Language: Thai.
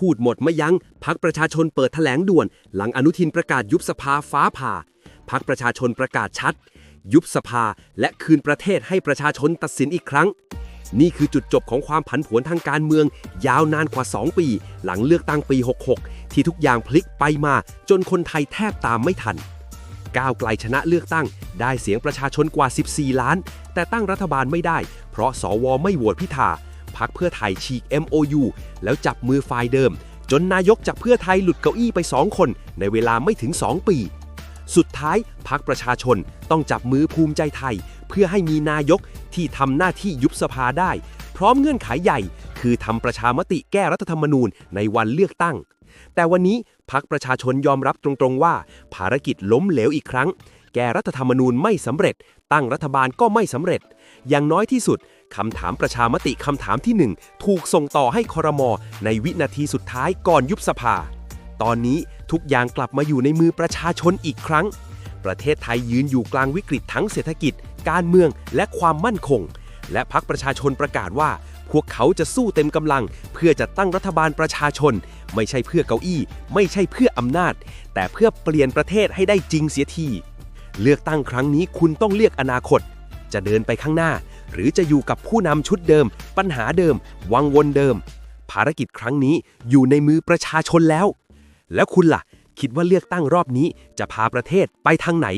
พูดหมดไม่ยัง้งพักประชาชนเปิดแถลงด่วน หลังอนุทินประกาศยุบสภาฟ้าผ่าพักประชาชนประกาศชัด ยุบสภาและคืนประเทศให้ประชาชนตัดสินอีกครั้ง นี่คือจุดจบของความผันผวนทางการเมือง ยาวนานกว่า 2 ปี หลังเลือกตั้งปี 66 ที่ทุกอย่างพลิกไปมา จนคนไทยแทบตามไม่ทันก้าวไกลชนะเลือกตั้ง ได้เสียงประชาชนกว่า 14 ล้าน แต่ตั้งรัฐบาลไม่ได้ เพราะสวไม่โหวตพิธา พักเพื่อไทยฉีก MOU แล้วจับมือฝ่ายเดิม จนนายกจากเพื่อไทยหลุดเก้าอี้ไป 2 คน ในเวลาไม่ถึง 2 ปี สุดท้ายพักประชาชนต้องจับมือภูมิใจไทย เพื่อให้มีนายกที่ทำหน้าที่ยุบสภาได้ พร้อมเงื่อนไขใหญ่ คือทำประชามติแก้รัฐธรรมนูญในวันเลือกตั้ง แต่วันนี้พักประชาชนยอมรับตรงๆว่า ภารกิจล้มเหลวอีกครั้ง แก้รัฐธรรมนูญไม่สำเร็จ ตั้งรัฐบาลก็ไม่สำเร็จ อย่างน้อยที่สุดคำถามประชามติคำถามที่หนึ่งถูกส่งต่อให้คอรมอในวินาทีสุดท้ายก่อนยุบสภา ตอนนี้ทุกอย่างกลับมาอยู่ในมือประชาชนอีกครั้ง ประเทศไทยยืนอยู่กลางวิกฤตทั้งเศรษฐกิจ การเมืองและความมั่นคง และพักประชาชนประกาศว่า พวกเขาจะสู้เต็มกำลัง เพื่อจะตั้งรัฐบาลประชาชน ไม่ใช่เพื่อเก้าอี้ ไม่ใช่เพื่ออำนาจ แต่เพื่อเปลี่ยนประเทศให้ได้จริงเสียที เลือกตั้งครั้งนี้คุณต้องเลือกอนาคต จะเดินไปข้างหน้า หรือจะอยู่กับผู้นำชุดเดิม ปัญหาเดิม วังวนเดิม ภารกิจครั้งนี้อยู่ในมือประชาชนแล้ว แล้วคุณล่ะ คิดว่าเลือกตั้งรอบนี้จะพาประเทศไปทางไหน